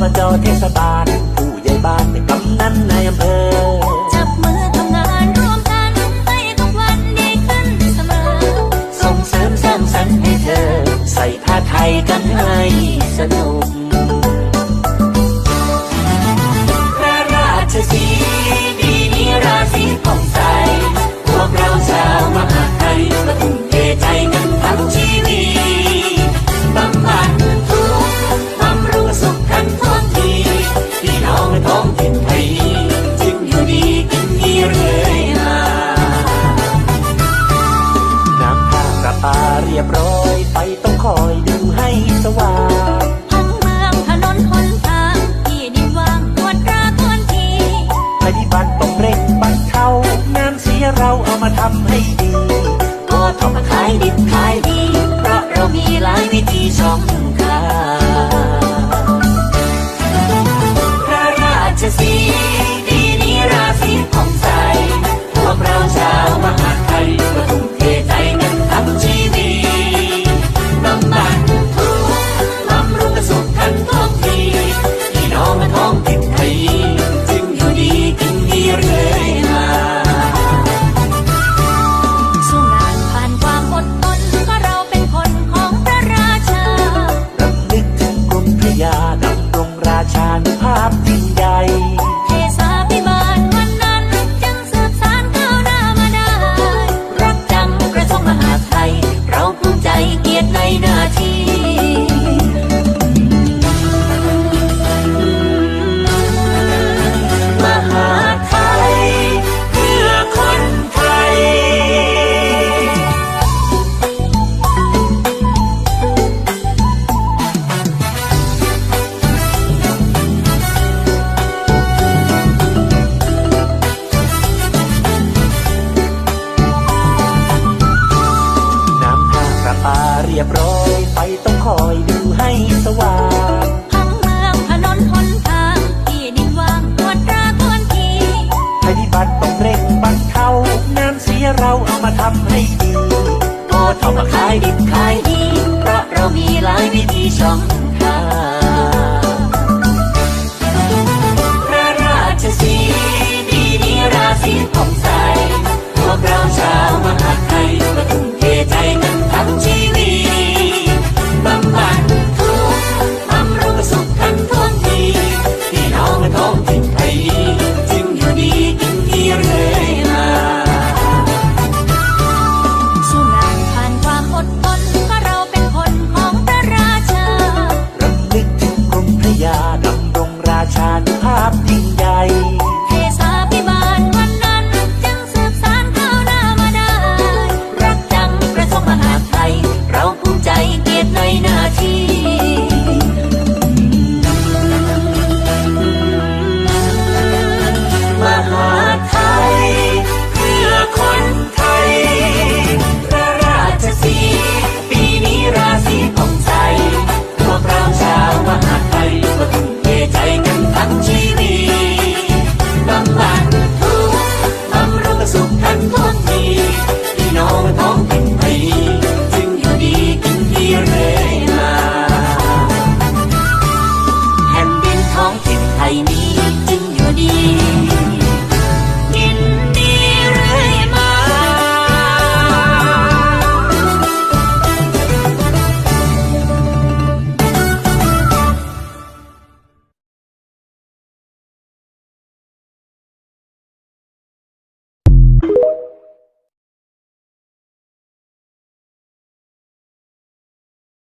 บจเทศบาล ผู้ใหญ่บ้านในกำนันในอำเภอ ทำให้ดีโอทำขายดิบขายดี เพราะเรามีหลายวิธีช่องทางพระราชสี ต้องคอยดูให้สว่างพังเมืองถนนหนทางที่ดินว่างควรราควรทีภัยพิบัติต้องเร่งบรรเทาน้ำเสียเราเอามาทำให้ดีก็ทำมาขายดิบขายดี เพราะเรามีหลายวิธีช่อง ยาดำรงราชานุภาพยิ่งใหญ่ I need